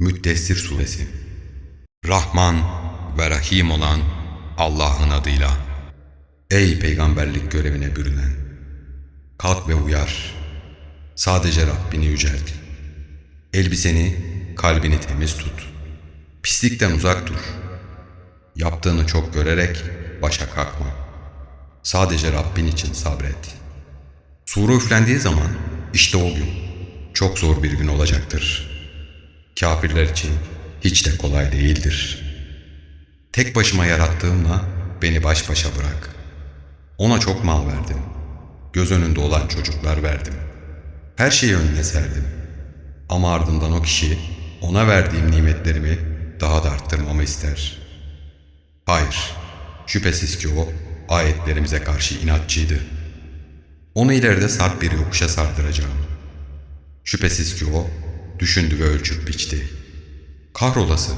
Müddessir Suresi Rahman ve Rahim olan Allah'ın adıyla. Ey peygamberlik görevine bürünen! Kalk ve uyar. Sadece Rabbini yücelt. Elbiseni, kalbini temiz tut. Pislikten uzak dur. Yaptığını çok görerek başa kalkma. Sadece Rabbin için sabret. Sure üflendiği zaman işte o gün çok zor bir gün olacaktır. Kafirler için hiç de kolay değildir. Tek başıma yarattığımla beni baş başa bırak. Ona çok mal verdim. Göz önünde olan çocuklar verdim. Her şeyi önüne serdim. Ama ardından o kişi ona verdiğim nimetlerimi daha da arttırmamı ister. Hayır, şüphesiz ki o ayetlerimize karşı inatçıydı. Onu ileride sarp bir yokuşa sardıracağım. Şüphesiz ki o düşündü ve ölçüp biçti. Kahrolası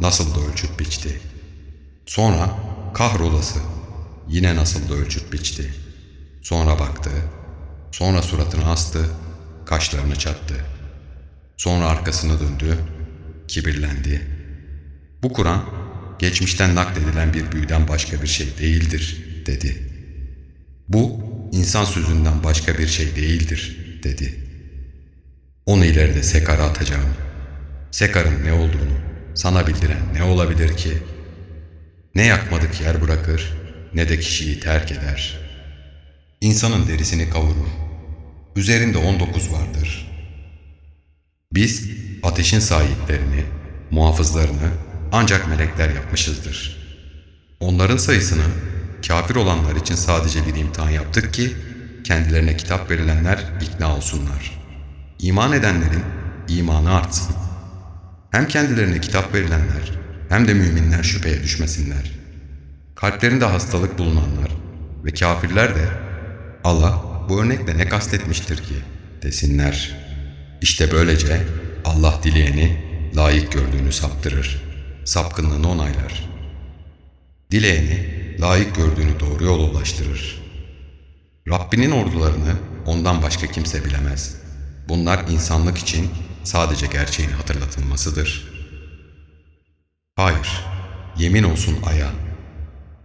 nasıl da ölçüp biçti. Sonra kahrolası yine nasıl da ölçüp biçti. Sonra baktı, sonra suratını astı, kaşlarını çattı. Sonra arkasını döndü, kibirlendi. Bu Kur'an geçmişten nakledilen bir büyüden başka bir şey değildir dedi. Bu insan sözünden başka bir şey değildir. Onu ileride Sekar'a atacağım. Sekar'ın ne olduğunu sana bildiren ne olabilir ki? Ne yakmadık yer bırakır ne de kişiyi terk eder. İnsanın derisini kavurur. Üzerinde on dokuz vardır. Biz ateşin sahiplerini, muhafızlarını ancak melekler yapmışızdır. Onların sayısını kafir olanlar için sadece bir imtihan yaptık ki kendilerine kitap verilenler ikna olsunlar. İman edenlerin imanı artsın. Hem kendilerine kitap verilenler hem de müminler şüpheye düşmesinler. Kalplerinde hastalık bulunanlar ve kafirler de Allah bu örnekle ne kastetmiştir ki desinler. İşte böylece Allah dileyeni layık gördüğünü saptırır. Sapkınlığını onaylar. Dileyeni layık gördüğünü doğru yola ulaştırır. Rabbinin ordularını ondan başka kimse bilemez. Bunlar insanlık için sadece gerçeğin hatırlatılmasıdır. Hayır, yemin olsun aya,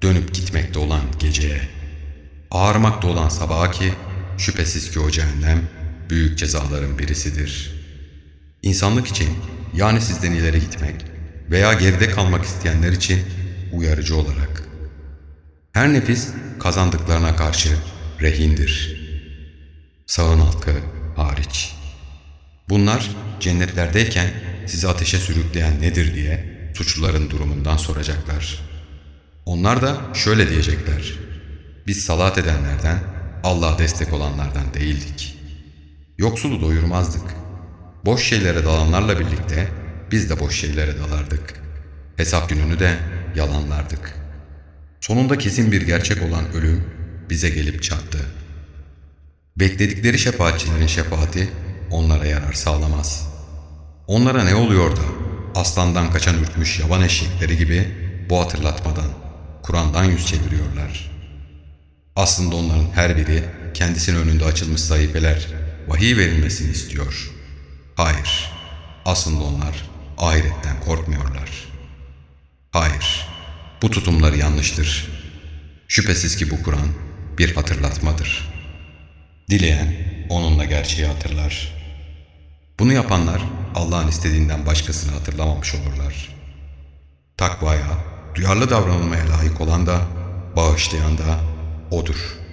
dönüp gitmekte olan geceye, ağarmakta olan sabaha ki şüphesiz ki o cehennem büyük cezaların birisidir. İnsanlık için yani sizden ileri gitmek veya geride kalmak isteyenler için uyarıcı olarak. Her nefis kazandıklarına karşı rehindir. Sağın halkı hariç. Bunlar cennetlerdeyken sizi ateşe sürükleyen nedir diye suçluların durumundan soracaklar. Onlar da şöyle diyecekler. Biz salat edenlerden, Allah destek olanlardan değildik. Yoksulu doyurmazdık. Boş şeylere dalanlarla birlikte biz de boş şeylere dalardık. Hesap gününü de yalanlardık. Sonunda kesin bir gerçek olan ölüm bize gelip çattı. Bekledikleri şefaatçilerin şefaati onlara yarar sağlamaz. Onlara ne oluyor da aslandan kaçan ürkmüş yaban eşekleri gibi bu hatırlatmadan, Kur'an'dan yüz çeviriyorlar. Aslında onların her biri kendisinin önünde açılmış sayfeler, vahiy verilmesini istiyor. Hayır, aslında onlar ahiretten korkmuyorlar. Hayır, bu tutumları yanlıştır. Şüphesiz ki bu Kur'an bir hatırlatmadır. Dileyen onunla gerçeği hatırlar. Bunu yapanlar Allah'ın istediğinden başkasını hatırlamamış olurlar. Takvaya, duyarlı davranılmaya layık olan da, bağışlayan da O'dur.''